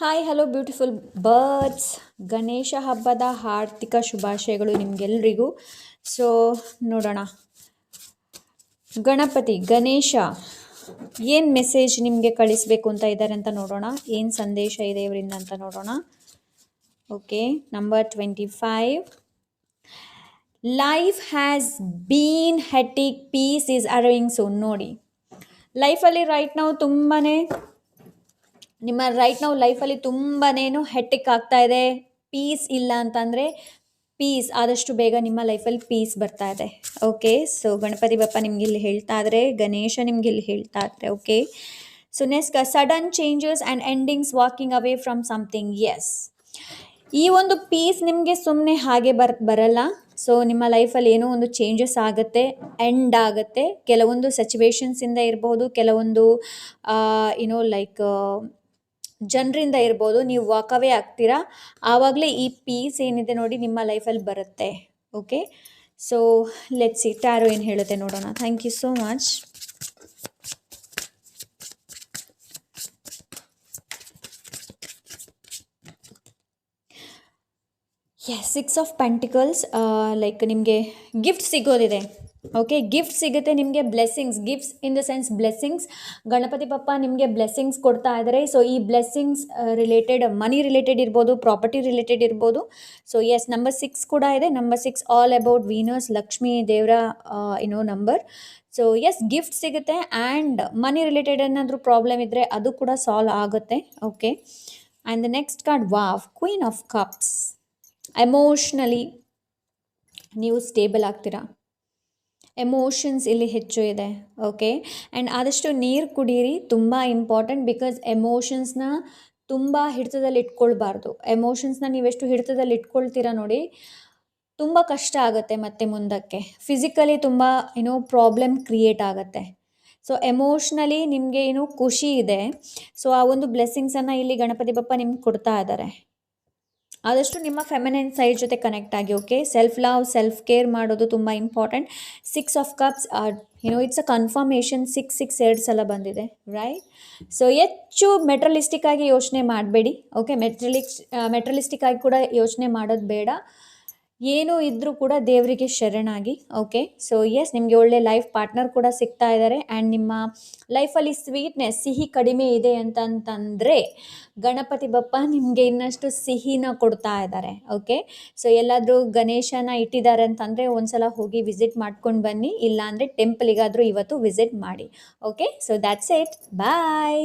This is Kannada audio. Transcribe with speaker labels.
Speaker 1: Hi hello beautiful birds Ganesha ಹಬ್ಬದ ಆರ್ಥಿಕ ಶುಭಾಶಯಗಳು ನಿಮಗೆಲ್ರಿಗೂ. ಸೊ ನೋಡೋಣ. ಗಣಪತಿ, ಗಣೇಶ, ಏನು ಮೆಸೇಜ್ ನಿಮಗೆ ಕಳಿಸ್ಬೇಕು ಅಂತ ಇದ್ದಾರೆ ಅಂತ ನೋಡೋಣ. ಏನು ಸಂದೇಶ ಇದೆ ಇವರಿಂದ ಅಂತ ನೋಡೋಣ. Okay number twenty five life has been hectic peace is arriving soon ನೋಡಿ ಲೈಫಲ್ಲಿ ರೈಟ್ ನಾವು ತುಂಬಾ ನಿಮ್ಮ ರೈಟ್ ನಾವು ಲೈಫಲ್ಲಿ ತುಂಬಾನೇನು ಹೆಟ್ಟಿಕ್ ಆಗ್ತಾ ಇದೆ. ಪೀಸ್ ಇಲ್ಲ ಅಂತಂದರೆ ಪೀಸ್ ಆದಷ್ಟು ಬೇಗ ನಿಮ್ಮ ಲೈಫಲ್ಲಿ ಪೀಸ್ ಬರ್ತಾ ಇದೆ. ಓಕೆ ಸೊ ಗಣಪತಿ ಬಪ್ಪ ನಿಮ್ಗೆ ಇಲ್ಲಿ ಹೇಳ್ತಾ ಇದ್ರೆ, ಗಣೇಶ ನಿಮ್ಗೆ ಇಲ್ಲಿ ಹೇಳ್ತಾ ಇದ್ರೆ okay so next sudden changes and endings walking away from something yes ಈ ಒಂದು ಪೀಸ್ ನಿಮಗೆ ಸುಮ್ಮನೆ ಹಾಗೆ ಬರ್, ಬರಲ್ಲ. ಸೊ ನಿಮ್ಮ ಲೈಫಲ್ಲಿ ಏನೋ ಒಂದು ಚೇಂಜಸ್ ಆಗುತ್ತೆ ಎಂಡ್ ಆಗುತ್ತೆ. ಕೆಲವೊಂದು ಸಿಚುವೇಶನ್ಸಿಂದ ಇರ್ಬೋದು, ಕೆಲವೊಂದು ಏನೋ ಲೈಕ್ ಜನರಿಂದ ಇರ್ಬೋದು, ನೀವು ವಾಕವೇ ಆಗ್ತೀರಾ? ಆವಾಗಲೇ ಈ ಪೀಸ್ ಏನಿದೆ ನೋಡಿ ನಿಮ್ಮ ಲೈಫಲ್ಲಿ ಬರುತ್ತೆ. Okay so let's see tarot ಏನು ಹೇಳುತ್ತೆ ನೋಡೋಣ. Thank you so much yes six of pentacles like ನಿಮಗೆ ಗಿಫ್ಟ್ ಸಿಗೋದಿದೆ. ಓಕೆ ಗಿಫ್ಟ್ ಸಿಗುತ್ತೆ ನಿಮಗೆ blessings gifts in the sense blessings Ganapati Bappa ನಿಮಗೆ ಬ್ಲೆಸ್ಸಿಂಗ್ಸ್ ಕೊಡ್ತಾ ಇದ್ದಾರೆ ಸೊ ಈ ಬ್ಲೆಸ್ಸಿಂಗ್ಸ್ ರಿಲೇಟೆಡ್ ಮನಿ ರಿಲೇಟೆಡ್ ಇರ್ಬೋದು ಪ್ರಾಪರ್ಟಿ ರಿಲೇಟೆಡ್ ಇರ್ಬೋದು. ಸೊ ಎಸ್ ನಂಬರ್ ಸಿಕ್ಸ್ ಕೂಡ ಇದೆ. Number six all about winners Lakshmi ದೇವರ ಏನೋ ನಂಬರ್ ಸೊ ಎಸ್ ಗಿಫ್ಟ್ ಸಿಗುತ್ತೆ ಆ್ಯಂಡ್ ಮನಿ ರಿಲೇಟೆಡ್ ಏನಾದರೂ ಪ್ರಾಬ್ಲಮ್ ಇದ್ದರೆ ಅದು ಕೂಡ ಸಾಲ್ವ್ ಆಗುತ್ತೆ. Okay and the next card wow queen of cups emotionally ನೀವು ಸ್ಟೇಬಲ್ ಆಗ್ತೀರಾ? ಎಮೋಷನ್ಸ್ ಇಲ್ಲಿ ಹೆಚ್ಚು ಇದೆ ಓಕೆ ಆ್ಯಂಡ್ ಆದಷ್ಟು ನೀರು ಕುಡೀರಿ, ತುಂಬ ಇಂಪಾರ್ಟೆಂಟ್ ಬಿಕಾಸ್ ಎಮೋಷನ್ಸ್ನ ತುಂಬ ಹಿಡಿತದಲ್ಲಿ ಇಟ್ಕೊಳ್ಬಾರ್ದು. ಎಮೋಷನ್ಸ್ನ ನೀವೆಷ್ಟು ಹಿಡಿತದಲ್ಲಿ ಇಟ್ಕೊಳ್ತೀರಾ ನೋಡಿ, ತುಂಬ ಕಷ್ಟ ಆಗುತ್ತೆ ಮತ್ತೆ ಮುಂದಕ್ಕೆ. ಫಿಸಿಕಲಿ ತುಂಬ ಏನೋ ಪ್ರಾಬ್ಲಮ್ ಕ್ರಿಯೇಟ್ ಆಗುತ್ತೆ. ಸೊ ಎಮೋಷ್ನಲಿ ನಿಮಗೆ ಏನು ಖುಷಿ ಇದೆ. ಸೊ ಆ ಒಂದು ಬ್ಲೆಸ್ಸಿಂಗ್ಸನ್ನು ಇಲ್ಲಿ ಗಣಪತಿ ಬಪ್ಪ ನಿಮ್ಗೆ ಕೊಡ್ತಾ ಇದ್ದಾರೆ. ಆದಷ್ಟು ನಿಮ್ಮ ಫೆಮಿನೈನ್ ಸೈಡ್ ಜೊತೆ ಕನೆಕ್ಟ್ ಆಗಿ okay self love self care ಮಾಡೋದು ತುಂಬ ಇಂಪಾರ್ಟೆಂಟ್ ಸಿಕ್ಸ್ ಆಫ್ ಕಪ್ಸ್ ಏನೋ it's a confirmation six six ಎರಡು ಸಲ ಬಂದಿದೆ ರೈಟ್ ಸೊ ಹೆಚ್ಚು ಮೆಟ್ರಲಿಸ್ಟಿಕ್ ಆಗಿ ಯೋಚನೆ ಮಾಡಬೇಡಿ ಓಕೆ ಮೆಟ್ರಲಿಕ್ ಮೆಟ್ರಲಿಸ್ಟಿಕ್ ಆಗಿ ಕೂಡ ಯೋಚನೆ ಮಾಡೋದು ಬೇಡ. ಏನು ಇದ್ದರೂ ಕೂಡ ದೇವರಿಗೆ ಶರಣಾಗಿ ಓಕೆ ಸೊ ಎಸ್ ನಿಮಗೆ ಒಳ್ಳೆ ಲೈಫ್ ಪಾರ್ಟ್ನರ್ ಕೂಡ ಸಿಗ್ತಾ ಇದ್ದಾರೆ ಆ್ಯಂಡ್ ನಿಮ್ಮ ಲೈಫಲ್ಲಿ ಸ್ವೀಟ್ನೆಸ್ ಸಿಹಿ ಕಡಿಮೆ ಇದೆ ಅಂತಂತಂದರೆ ಗಣಪತಿ ಬಪ್ಪ ನಿಮಗೆ ಇನ್ನಷ್ಟು ಸಿಹಿನ ಕೊಡ್ತಾ ಇದ್ದಾರೆ ಓಕೆ ಸೊ ಎಲ್ಲಾದರೂ ಗಣೇಶನ ಇಟ್ಟಿದ್ದಾರೆ ಅಂತಂದರೆ ಒಂದ್ಸಲ ಹೋಗಿ ವಿಸಿಟ್ ಮಾಡ್ಕೊಂಡು ಬನ್ನಿ. ಇಲ್ಲಾಂದರೆ ಟೆಂಪಲಿಗಾದರೂ ಇವತ್ತು ವಿಸಿಟ್ ಮಾಡಿ okay so that's it bye